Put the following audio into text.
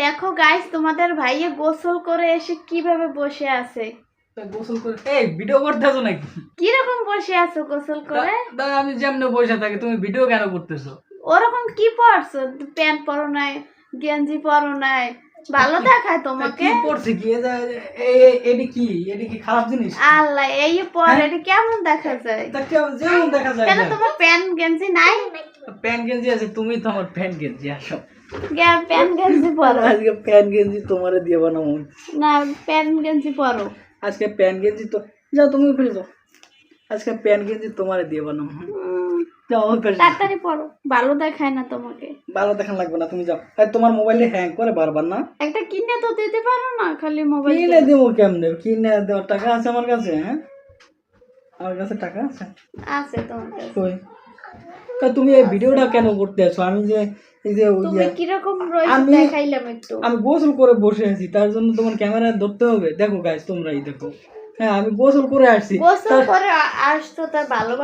দেখো গাইস তোমাদের ভাইয়ে গোসল করে এসে কীভাবে বসে আছে? গোসল করে এই ভিডিও করতেছো নাকি? কীরকম বসে আছো গোসল করে? তা আমি যেমনি বসে থাকি তুমি ভিডিও কেন করতেছো? ওরকম কি পরছো প্যান্ট পরো নাই গেঞ্জি পরো নাই ভালো দেখায় তোমাকে? কি খারাপ জিনিস? আল্লাহ এই পর হ্যাঁ? কেমন দেখা যায়? তা কেমন যেমন দেখা যায় কেন তোমার প্যান্ট গেঞ্জি নাই? প্যান্ট গেঞ্জি আছে তুমি তো আমার প্যান্ট গেঞ্জি আসো। গে- প্যান্ট গেঞ্জি পরো। আজকে প্যান্ট গেঞ্জি তোমারে দিয়ে বানাবো। না প্যান্ট গেঞ্জি পরো। আজকে প্যান্ট গেঞ্জি তো যাও তুমি যাও। আজকে প্যান্ট গেঞ্জি তোমারে দিয়ে বানাবো। যাও ওই তাড়াতাড়ি পরো। ভালো দেখায় না তোমাকে। ভালো দেখান লাগবে না তুমি যাও। আর তোমার মোবাইলে হ্যাং করে বারবার না? একটা কিনে তো দিতে পারো না খালি মোবাইল কিনে দেবো কেমনে? কিনে দেওয়ার টাকা আছে আমার কাছে হ্যাঁ? আমার কাছে টাকা আছে। আছে তোমার কাছে। তুমি এই ভিডিওটা কেন করতে আছো আমি যে এই যে ওই যে- কীরকম আমি- দেখাইলাম একটু। আমি গোসল করে বসে আছি তার জন্য তোমার ক্যামেরা ধরতে হবে। দেখো গাইস তোমরাই দেখো। হ্যাঁ আমি গোসল করে আসছি। গোসল করে আসতো তার ভালো